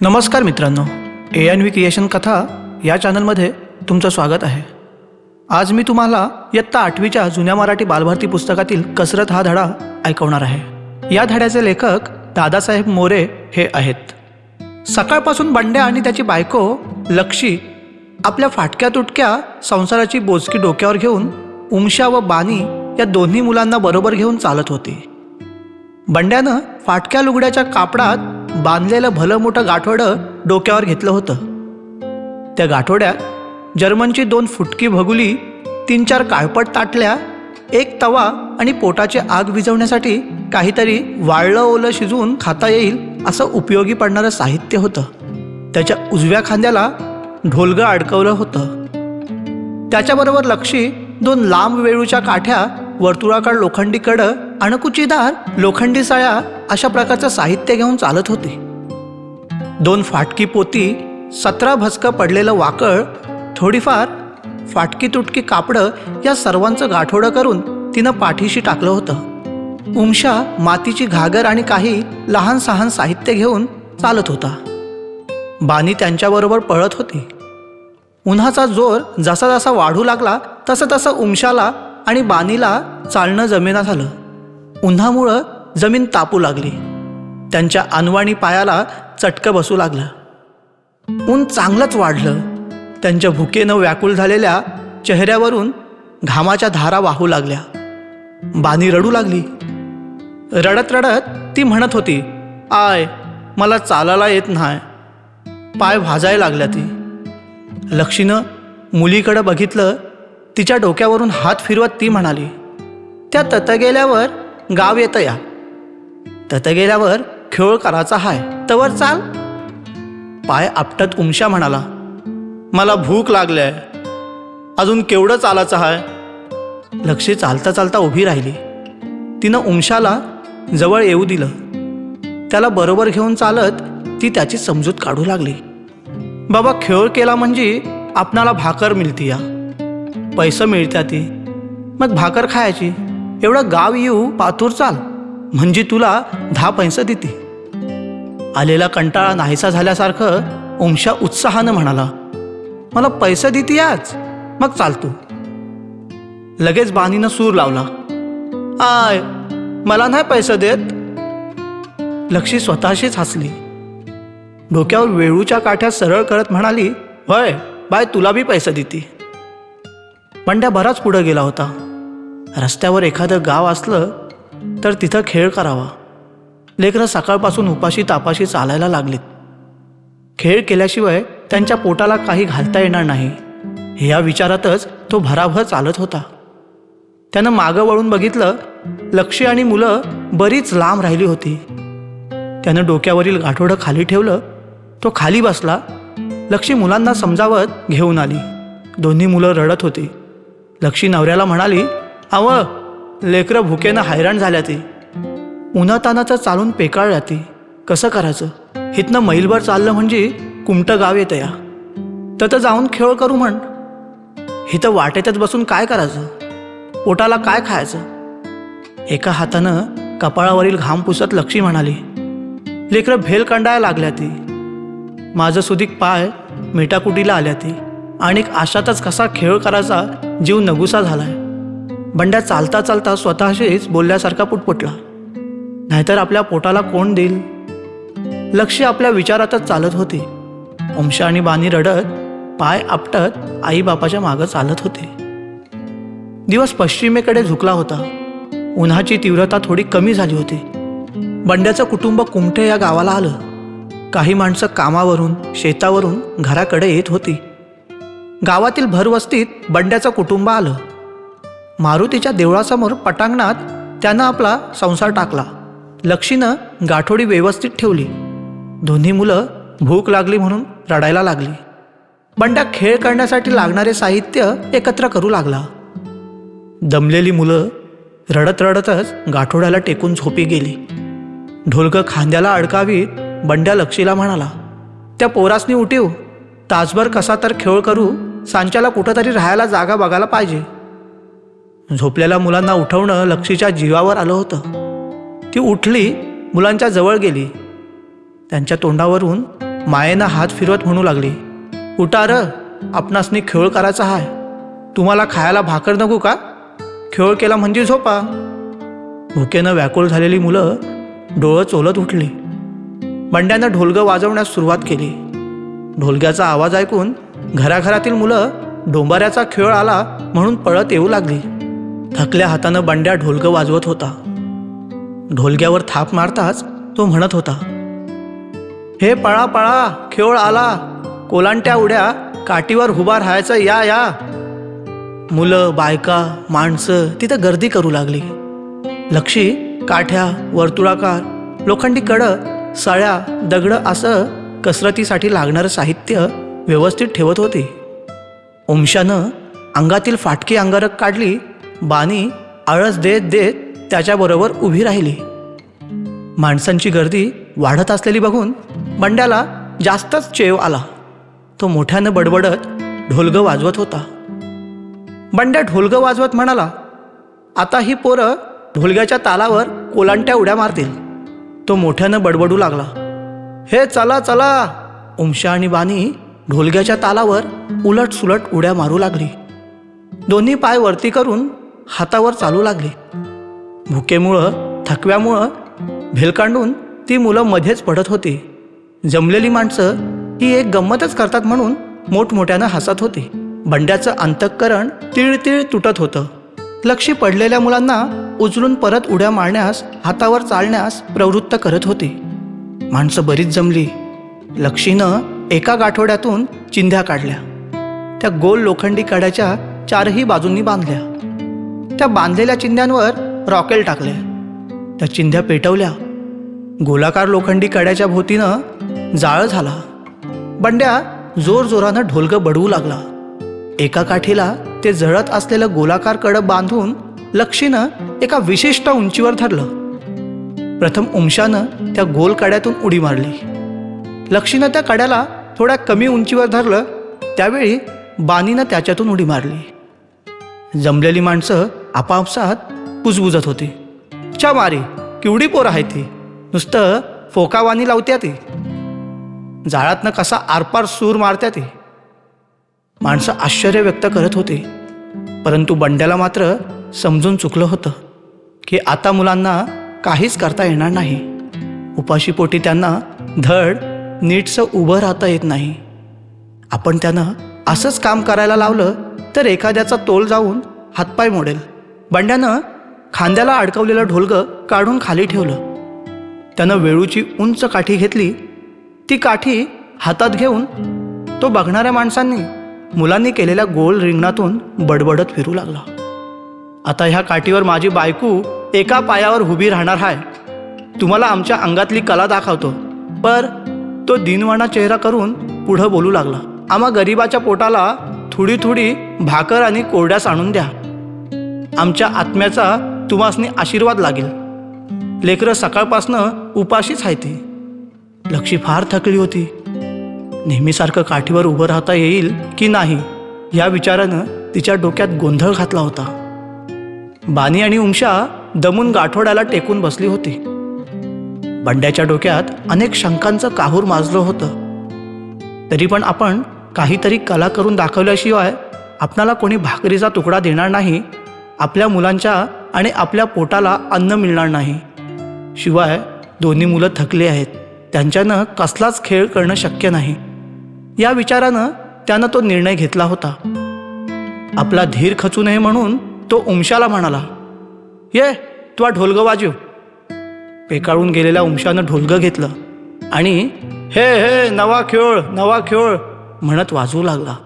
नमस्कार मित्रांनो A N V creation कथा या चॅनलमध्ये तुमचं स्वागत आहे. आज मी तुम्हाला इयत्ता आठवीच्या जुन्या मराठी बालभारती पुस्तकातील कसरत हा धडा ऐकवणार आहे. या धड्याचे लेखक दादासाहेब मोरे हे आहेत. सकाळपासून बंड्या आणि त्याची बायको लक्षी आपल्या फाटक्या तुटक्या संसाराची बोचकी डोक्यावर घेऊन उमशा व बानी या दोन्ही मुलांना बरोबर घेऊन चालत होती. बंड्यानं फाटक्या लुगड्याच्या कापडात बांधलेलं भलं मोठं गाठोडं डोक्यावर घेतलं होतं. त्या गाठोड्यात जर्मनची दोन फुटकी भगुली तीन चार काळपट ताटल्या एक तवा आणि पोटाची आग विझवण्यासाठी काहीतरी वाळलं ओलं शिजवून खाता येईल असं उपयोगी पडणारं साहित्य होतं. त्याच्या उजव्या खांद्याला ढोलगं अडकवलं होतं. त्याच्याबरोबर लक्षी दोन लांब वेळूच्या काठ्या वर्तुळाकार लोखंडी कडं अणकुचीदार लोखंडी साळ्या अशा प्रकारचं साहित्य घेऊन चालत होते. दोन फाटकी पोती सतरा भस्क पडलेलं वाकळ थोडीफार फाटकी तुटकी कापडं या सर्वांचं गाठोडं करून तिनं पाठीशी टाकलं होतं. उमशा मातीची घागर आणि काही लहान सहान साहित्य घेऊन चालत होता. बानी त्यांच्याबरोबर पळत होती. उन्हाचा जोर जसा जसा वाढू लागला तसं तसं उमशाला आणि बानीला चालणं जमेना झालं. उन्हामुळं जमीन तापू लागली. त्यांच्या अनवाणी पायाला चटकं बसू लागलं. ऊन चांगलंच वाढलं. त्यांच्या भुकेनं व्याकुळ झालेल्या चेहऱ्यावरून घामाच्या धारा वाहू लागल्या. बानी रडू लागली. रडत रडत ती म्हणत होती आय मला चालायला येत नाही. पाय भाजायला लागल्या ती. लक्षीनं मुलीकडं बघितलं तिच्या डोक्यावरून हात फिरवत ती म्हणाली त्या तत गेल्यावर गाव येतं या. तत गेल्यावर खेळ करायचा हाय तवर चाल. पाय आपटत उमशा म्हणाला मला भूक लागल्या. अजून केवढं चालायचं हाय? लक्षी चालता चालता उभी राहिली. तिनं उमशाला जवळ येऊ दिलं. त्याला बरोबर घेऊन चालत ती त्याची समजूत काढू लागली. बाबा खेळ केला म्हणजे आपणाला भाकर मिळती या. पैसे मिळत्या ती. मग भाकर खायची. एवढं गाव येऊ पातूर चाल. म्हणजे तुला दहा पैसे देते. आलेला कंटाळा नाहीसा झाल्यासारखं ओमशा उत्साहानं म्हणाला मला पैसे देते आज. मग चालतो. लगेच बानीनं सूर लावला आय मला नाही पैसे देत. लक्षी स्वतःशीच हसली. डोक्यावर वेळूच्या काठ्या सरळ करत म्हणाली होय बाय तुला बी पैसे देते. बंड्या बराच पुढं गेला होता. रस्त्यावर एखादं गाव असलं तर तिथं खेळ करावा. लेकरं सकाळपासून उपाशी तापाशी चालायला लागलीत. खेळ केल्याशिवाय त्यांच्या पोटाला काही घालता येणार नाही. ह्या या विचारातच तो भराभर चालत होता. त्यानं मागं वळून बघितलं लक्ष्य आणि मुलं बरीच लांब राहिली होती. त्यानं डोक्यावरील गाठोडं खाली ठेवलं तो खाली बसला. लक्षी मुलांना समजावत घेऊन आली. दोन्ही मुलं रडत होती. लक्षी नवऱ्याला म्हणाली आव लेकरं भुकेनं हैराण झाल्या ती उन्हातानाचं चालून पेकाळल्या ती कसं करायचं? हिथनं मैलभर चाललं म्हणजे कुमटं गाव येतं या. तर जाऊन खेळ करू म्हण. हिथं वाटेतच बसून काय करायचं? पोटाला काय खायचं? एका हातानं कपाळावरील घाम पुसत लक्षी म्हणाली लेकरं भेल कंडायला लागल्या ती माझं सुदीक पाय मिटाकुटीला आल्या ती आणि आशातच कसा खेळ करायचा जीव नगुसा झालाय. बंड्या चालता चालता स्वतःशीच बोलल्यासारखा पुटपुटला. नाहीतर आपल्या पोटाला कोण देईल? लक्ष आपल्या विचारातच चालत होते. ओमशा आणि बानी रडत पाय आपटत आईबापाच्या मागं चालत होते. दिवस पश्चिमेकडे झुकला होता. उन्हाची तीव्रता थोडी कमी झाली होती. बंड्याचं कुटुंब कुमठे या गावाला आलं. काही माणसं कामावरून शेतावरून घराकडे येत होती. गावातील भरवस्तीत बंड्याचं कुटुंब आलं. मारुतीच्या देवळासमोर पटांगणात त्यानं आपला संसार टाकला. लक्षीनं गाठोडी व्यवस्थित ठेवली. दोन्ही मुलं भूक लागली म्हणून रडायला लागली. बंड्या खेळ करण्यासाठी लागणारे साहित्य एकत्र करू लागला. दमलेली मुलं रडत रडतच गाठोड्याला टेकून झोपी गेली. ढोलकं खांद्याला अडकावीत बंड्या लक्षीला म्हणाला त्या पोरासनी उठीव. तासभर कसा तर खेळ करू सांच्याला कुठंतरी राहायला जागा बघायला पाहिजे. झोपलेल्या मुलांना उठवणं लक्षीच्या जीवावर आलं होतं. ती उठली मुलांच्या जवळ गेली. त्यांच्या तोंडावरून मायेनं हात फिरवत म्हणू लागली उठार आपणासनी खेळ करायचा आहे तुम्हाला खायला भाकर नको का? खेळ केला म्हणजे झोपा. भुकेनं व्याकुळ झालेली मुलं डोळं चोलत उठली. बंड्यानं ढोलगं वाजवण्यास सुरुवात केली. ढोलग्याचा आवाज ऐकून घराघरातील मुलं डोंबाऱ्याचा खेळ आला म्हणून पळत येऊ लागली. थकल्या हातानं बंड्या ढोलकं वाजवत होता. ढोलग्यावर थाप मारताच तो म्हणत होता हे पळा पळा खेळ आला. कोलांट्या उड्या काठीवर उभा राहायचं या या. मुलं बायका माणसं तिथं गर्दी करू लागली. लक्षी काठ्या वर्तुळाकार लोखंडी कडं सळ्या दगडं असं कसरतीसाठी लागणारं साहित्य व्यवस्थित ठेवत होते. ओमशानं अंगातील फाटकी अंगारक काढली बानी आळस देत देत त्याच्याबरोबर उभी राहिली. माणसांची गर्दी वाढत असलेली बघून बंड्याला जास्तच चेव आला. तो मोठ्यानं बडबडत ढोलगं वाजवत होता. बंड्या ढोलगं वाजवत म्हणाला आता ही पोरं ढोलग्याच्या तालावर कोलांट्या उड्या मारतील. तो मोठ्यानं बडबडू लागला. हे चला चला. उमशा आणि बानी ढोलग्याच्या तालावर उलट सुलट उड्या मारू लागली. दोन्ही पाय वरती करून हातावर चालू लागली. भुकेमुळं थकव्यामुळं भेलकांडून ती मुलं मध्येच पडत होती. जमलेली माणसं ही एक गंमतच करतात म्हणून मोठमोठ्यानं हसत होती. बंड्याचं अंतःकरण तिळतिळ तुटत होतं. लक्षी पडलेल्या मुलांना उचलून परत उड्या मारण्यास हातावर चालण्यास प्रवृत्त करत होती. माणसं बरीच जमली. लक्षीनं एका गाठोड्यातून चिंध्या काढल्या. त्या गोल लोखंडी कड्याच्या चारही बाजूंनी बांधल्या. त्या बांधलेल्या चिंध्यांवर रॉकेल टाकले त्या चिंध्या पेटवल्या. गोलाकार लोखंडी कड्याच्या भोवतीनं जाळ झाला. बंड्या जोरजोरानं ढोलगं बडवू लागला. एका काठीला ते जळत असलेलं गोलाकार कडं बांधून लक्षीनं एका विशिष्ट उंचीवर धरलं. प्रथम उमशानं त्या गोल कड्यातून उडी मारली. लक्षीनं त्या कड्याला थोड्या कमी उंचीवर धरलं त्यावेळी बानीनं त्याच्यातून उडी मारली. जमलेली माणसं आपापसात कुजबुजत होती. च्या मारी किवडी पोर आहे ती? नुसतं फोकावानी लावत्या ती. जाळातनं कसा आरपार सूर मारत्या ती. माणसं आश्चर्य व्यक्त करत होती. परंतु बंड्याला मात्र समजून चुकलं होतं की आता मुलांना काहीच करता येणार नाही. उपाशीपोटी त्यांना धड नीटसं उभं राहता येत नाही. आपण त्यानं असंच काम करायला लावलं तर एखाद्याचा तोल जाऊन हातपाय मोडेल. बंड्यानं खांद्याला अडकवलेलं ढोलगं काढून खाली ठेवलं. त्यानं वेळूची उंच काठी घेतली. ती काठी हातात घेऊन तो बघणाऱ्या माणसांनी मुलांनी केलेल्या गोल रिंगणातून बडबडत फिरू लागला. आता ह्या काठीवर माझी बायको एका पायावर उभी राहणार आहे तुम्हाला आमच्या अंगातली कला दाखवतो. पर तो दिनवाणा चेहरा करून पुढं बोलू लागला. आम्हा गरिबाच्या पोटाला थोडी थोडी भाकर आणि कोरड्यास आणून द्या. आमच्या आत्म्याचा तुम्हासनी आशीर्वाद लागेल. लेकरं सकाळपासनं उपाशीच आहे ती. लक्षी फार थकली होती. नेहमीसारखं काठीवर उभं राहता येईल की नाही या विचारानं तिच्या डोक्यात गोंधळ घातला होता. बानी आणि उमशा दमून गाठोड्याला टेकून बसली होती. बंड्याच्या डोक्यात अनेक शंकांचं काहूर माजलं होतं. तरी पण आपण काहीतरी कला करून दाखवल्याशिवाय आपणाला कोणी भाकरीचा तुकडा देणार नाही आपल्या मुलांच्या आणि आपल्या पोटाला अन्न मिळणार नाही. शिवाय दोन्ही मुलं थकली आहेत त्यांच्यानं कसलाच खेळ करणं शक्य नाही. या विचारानं त्यानं तो निर्णय घेतला होता. आपला धीर खचू नये म्हणून तो उमशाला म्हणाला ये तू ढोलगं वाजव. पेकाळून गेलेल्या उमशानं ढोलगं घेतलं. आणि हे हे नवा खेळ नवा खेळ म्हणत वाजवू लागला.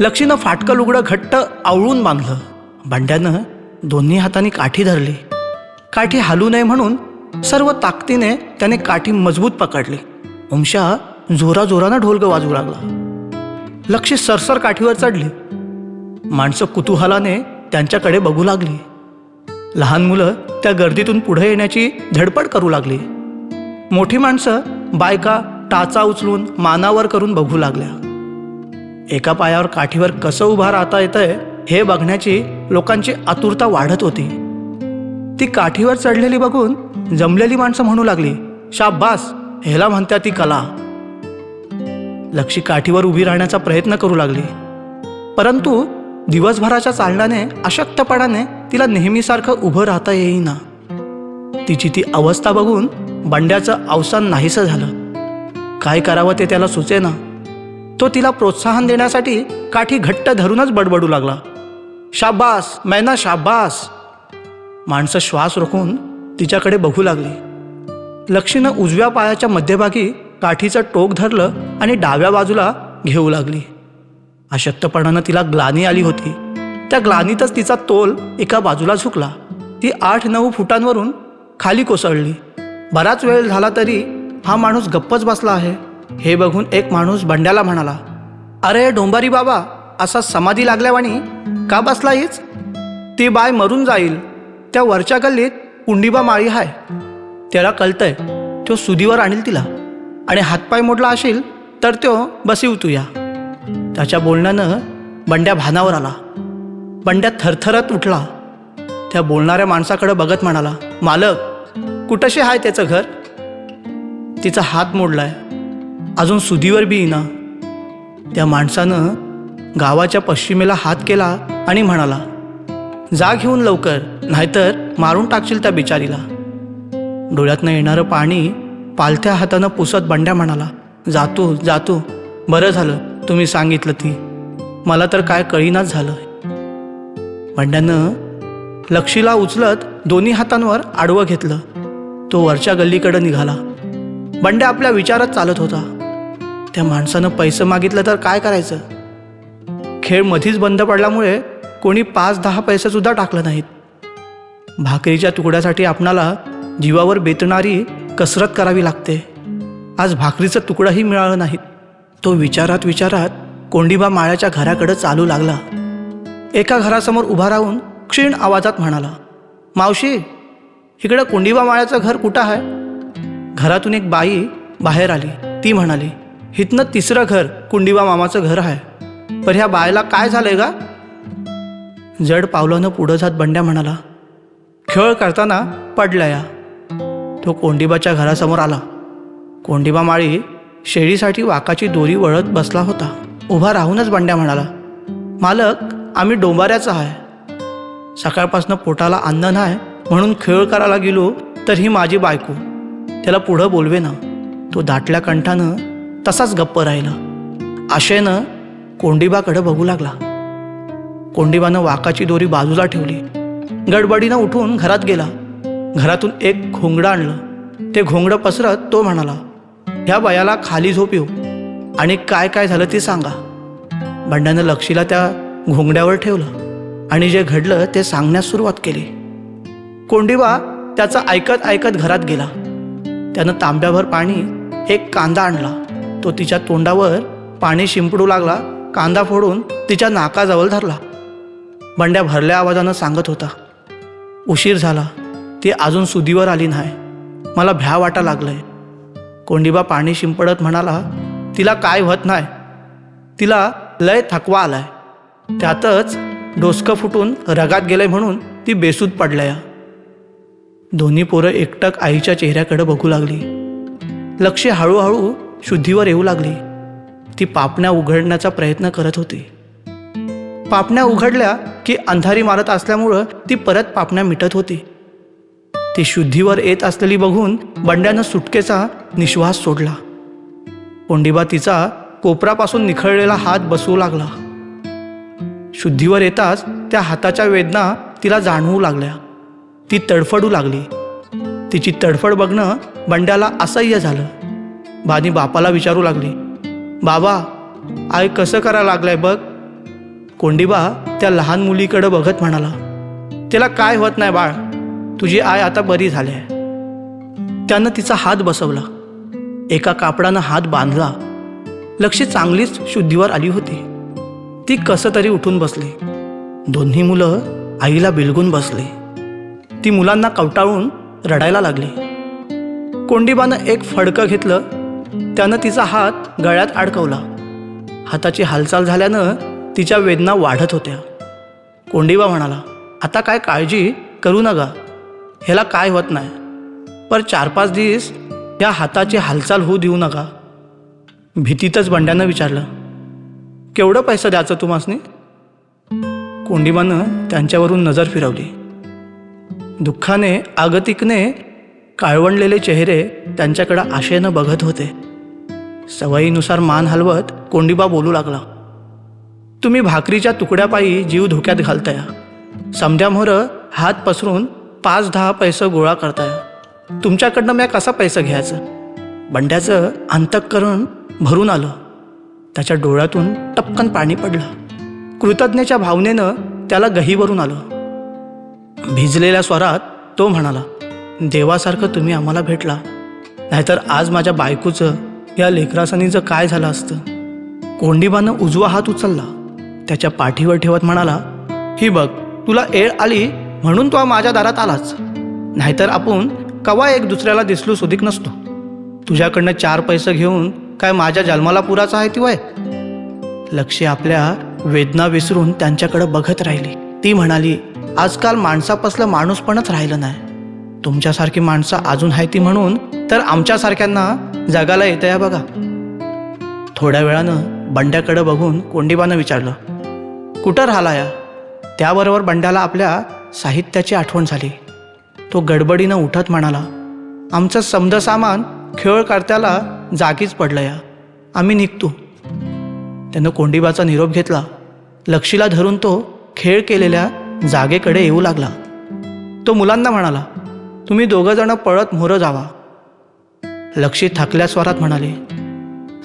लक्षीनं फाटकं लुगडं घट्ट आवळून बांधलं. भांड्यानं दोन्ही हातांनी काठी धरली. काठी हालू नये म्हणून सर्व ताकदीने त्याने काठी मजबूत पकडली. उमशा जोराजोरानं ढोलगं वाजवू लागला. लक्ष सरसर काठीवर चढली. माणसं कुतूहलाने त्यांच्याकडे बघू लागली. लहान मुलं त्या गर्दीतून पुढे येण्याची धडपड करू लागली. मोठी माणसं बायका टाचा उचलून मानावर करून बघू लागल्या. एका पायावर काठीवर कसं उभा राहता येतंय हे बघण्याची लोकांची आतुरता वाढत होती. ती काठीवर चढलेली बघून जमलेली माणसं म्हणू लागली शाब्बास ह्याला म्हणत्या ती कला. लक्षी काठीवर उभी राहण्याचा प्रयत्न करू लागली. परंतु दिवसभराच्या चालण्याने अशक्तपणाने तिला नेहमीसारखं उभं राहता येईना. तिची ती अवस्था बघून बंड्याचं अवसान नाहीसं झालं. काय करावं ते त्याला सुचेना. तो तिला प्रोत्साहन देण्यासाठी काठी घट्ट धरूनच बडबडू लागला. शाबास मैना शाबास. माणसं श्वास रोखून तिच्याकडे बघू लागली. लक्षीनं उजव्या पायाच्या मध्यभागी काठीचं टोक धरलं आणि डाव्या बाजूला घेऊ लागली. अशक्तपणानं तिला ग्लानी आली होती. त्या ग्लानीतच तिचा तोल एका बाजूला झुकला. ती आठ नऊ फुटांवरून खाली कोसळली. बराच वेळ झाला तरी हा माणूस गप्पच बसला आहे. हे बघून एक माणूस बंड्याला म्हणाला अरे डोंबारी बाबा असा समाधी लागल्यावाणी का बसला हीच ती बाय मरून जाईल. त्या वरच्या गल्लीत पुंडीबा माळी हाय. त्याला कळतंय तो सुदीवर आणील तिला. आणि हातपाय मोडला असेल तर तो बसीव तू या त्याच्या बोलण्यानं बंड्या भानावर आला. बंड्या थरथरत उठला. त्या बोलणाऱ्या माणसाकडे बघत म्हणाला मालक कुठंशी आहे त्याचं घर? तिचा हात मोडलाय. अजून सुदीवर बी येईना त्या माणसानं गावाच्या पश्चिमेला हात केला आणि म्हणाला जा घेऊन लवकर नाहीतर मारून टाकशील त्या बिचारीला. डोळ्यातनं येणारं पाणी पालथ्या हातानं पुसत बंड्या म्हणाला जातो जातो. बरं झालं तुम्ही सांगितलं ती. मला तर काय कळीनाच झालं. भांड्यानं लक्षीला उचलत दोन्ही हातांवर आडवं घेतलं. तो वरच्या गल्लीकडं निघाला. बंड्या आपल्या विचारात चालत होता. त्या माणसानं पैसे मागितलं तर काय करायचं? खेळ मधीच बंद पडल्यामुळे कोणी पाच दहा पैसेसुद्धा टाकलं नाहीत. भाकरीच्या तुकड्यासाठी आपणाला जीवावर बेतणारी कसरत करावी लागते. आज भाकरीचं तुकडाही मिळालं नाहीत. तो विचारात विचारात कोंडीबा माळ्याच्या घराकडं चालू लागला. एका घरासमोर उभा राहून क्षीण आवाजात म्हणाला मावशी इकडं कोंडीबा माळ्याचं घर कुठं आहे? घरातून एक बाई बाहेर आली. ती म्हणाली हिथनं तिसरं घर कुंडीबा मामाचं घर आहे. पर ह्या बायला काय झालंय का जड पावलानं पुढं जात बंड्या म्हणाला खेळ करताना पडला या. तो कोंडीबाच्या घरासमोर आला. कोंडीबा माळी शेळीसाठी वाकाची दोरी वळत बसला होता. उभा राहूनच बंड्या म्हणाला मालक आम्ही डोंबाऱ्याचा आहे. सकाळपासून पोटाला अन्न नाही म्हणून खेळ करायला गेलो तर ही माझी बायको. त्याला पुढं बोलवे ना. तो दाटल्या कंठानं तसाच गप्प राहिला. आशेनं कोंडिबाकडं बघू लागला. कोंडीबानं वाकाची दोरी बाजूला ठेवली. गडबडीनं उठून घरात गेला. घरातून एक घोंगडं आणलं. ते घोंगडं पसरत तो म्हणाला ह्या बायाला खाली झोप येऊ. आणि काय काय झालं ते सांगा. बंड्यानं लक्षीला त्या घोंगड्यावर ठेवलं आणि जे घडलं ते सांगण्यास सुरुवात केली. कोंडीबा त्याचं ऐकत ऐकत घरात गेला. त्यानं तांब्याभर पाणी एक कांदा आणला. तो तिच्या तोंडावर पाणी शिंपडू लागला कांदा फोडून तिच्या नाकाजवळ धरला. बंड्या भरल्या आवाजानं सांगत होता उशीर झाला ती अजून सुदीवर आली नाही. मला भ्या वाटा लागलंय. कोंडीबा पाणी शिंपडत म्हणाला तिला काय होत नाही. तिला लय थकवा आलाय. त्यातच डोसकं फुटून रगात गेलंय म्हणून ती बेसूद पडल्या. दोन्ही पोरं एकटक आईच्या चेहऱ्याकडे बघू लागली. लक्ष हळूहळू शुद्धीवर येऊ लागली. ती पापण्या उघडण्याचा प्रयत्न करत होती. पापण्या उघडल्या की अंधारी मारत असल्यामुळं ती परत पापण्या मिटत होती. ती शुद्धीवर येत असलेली बघून बंड्यानं सुटकेचा निश्वास सोडला. कोंडीबा तिचा कोपरापासून निखळलेला हात बसवू लागला. शुद्धीवर येताच त्या हाताच्या वेदना तिला जाणवू लागल्या. ती तडफडू लागली. तिची तडफड बघणं बंड्याला असह्य झालं. बानी बापाला विचारू लागली बाबा आई कसं करा लागलाय बघ? कोंडीबा त्या लहान मुलीकडं बघत म्हणाला तिला काय होत नाही बाळ? तुझी आय आता बरी झाली आहे. त्यानं तिचा हात बसवला. एका कापडानं हात बांधला. लक्ष चांगलीच शुद्धीवर आली होती. ती कसं तरी उठून बसली. दोन्ही मुलं आईला बिलगून बसली. ती मुलांना कवटाळून रडायला लागली. कोंडीबानं एक फडकं घेतलं. त्यानं तिचा हात गळ्यात अडकवला. हाताची हालचाल झाल्यानं तिच्या वेदना वाढत होत्या. कोंडीबा म्हणाला आता काय काळजी करू नका. ह्याला काय होत नाही. पर चार पाच दिवस या हाताची हालचाल होऊ देऊ नका. भीतीतच बंड्यानं विचारलं केवढं पैसा द्यायचं तुम्हासनी कोंडिबानं त्यांच्यावरून नजर फिरवली. दुःखाने आगतिकने काळवणलेले चेहरे त्यांच्याकडं आशेनं बघत होते. सवयीनुसार मान हलवत कोंडीबा बोलू लागला. तुम्ही भाकरीच्या तुकड्यापायी जीव धोक्यात घालताय. समध्यामोरं हात पसरून पाच दहा पैसे गोळा करताय. तुमच्याकडनं म्या कसा पैसा घ्यायचं? बंड्याचं अंतःकरण भरून आलं. त्याच्या डोळ्यातून टपकन पाणी पडलं. कृतज्ञेच्या भावनेनं त्याला गहीवरून आलं. भिजलेल्या स्वरात तो म्हणाला देवासारखं तुम्ही आम्हाला भेटला. नाहीतर आज माझ्या बायकोचं या लेकरासनीचं काय झालं असतं? कोंडीबानं उजवा हात उचलला. त्याच्या पाठीवर ठेवत म्हणाला ही बघ तुला एळ आली म्हणून तो माझ्या दारात आलाच. नाहीतर आपण कवा एक दुसऱ्याला दिसलो सुधीक नसतो. तुझ्याकडनं चार पैसे घेऊन काय माझ्या जन्माला पुराचा आहे ती वय? लक्ष आपल्या वेदना विसरून त्यांच्याकडे बघत राहिली. ती म्हणाली आजकाल माणसापासलं माणूसपणच राहिलं नाही. तुमच्यासारखी माणसं अजून आहे ती म्हणून तर आमच्यासारख्यांना जगाला येतं या बघा. थोड्या वेळानं बंड्याकडं बघून कोंडीबानं विचारलं कुठं राहिला या? त्याबरोबर बंड्याला आपल्या साहित्याची आठवण झाली. तो गडबडीनं उठत म्हणाला आमचं समद सामान खेळकर्त्याला जागीच पडलं या. आम्ही निघतो. त्यानं कोंडीबाचा निरोप घेतला. लक्षीला धरून तो खेळ केलेल्या जागेकडे येऊ लागला. तो मुलांना म्हणाला तुम्ही दोघंजणं पळत मोहरं जावा. लक्षी थकल्या स्वरात म्हणाले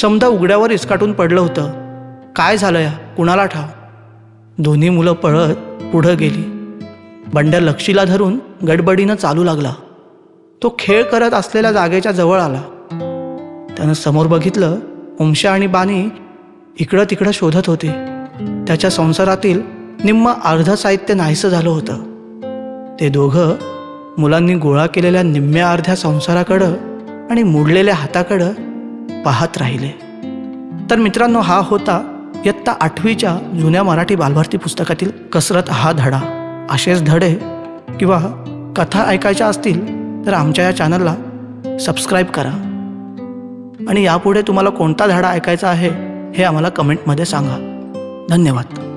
समजा उघड्यावर इसकाटून पडलं होतं. काय झालं या? कुणाला ठाव? दोन्ही मुलं पळत पुढं गेली. बंड्या लक्षीला धरून गडबडीनं चालू लागला. तो खेळ करत असलेल्या जागेच्या जवळ आला. त्यानं समोर बघितलं उमशा आणि बानी इकडं तिकडं शोधत होते. त्याच्या संसारातील निम्म अर्ध साहित्य नाहीसं झालं होतं. ते दोघं मुलांनी गोळा केलेल्या निम्म्या अर्ध्या संसाराकडं आणि मुडलेल्या हाताकडं पाहत राहिले. तर मित्रांनो हा होता इयत्ता आठवीच्या जुन्या मराठी बालभारती पुस्तकातील कसरत हा धडा. असेच धडे किंवा कथा ऐकायच्या असतील तर आमच्या या चॅनलला सबस्क्राईब करा. आणि यापुढे तुम्हाला कोणता धडा ऐकायचा आहे हे आम्हाला कमेंटमध्ये सांगा. धन्यवाद.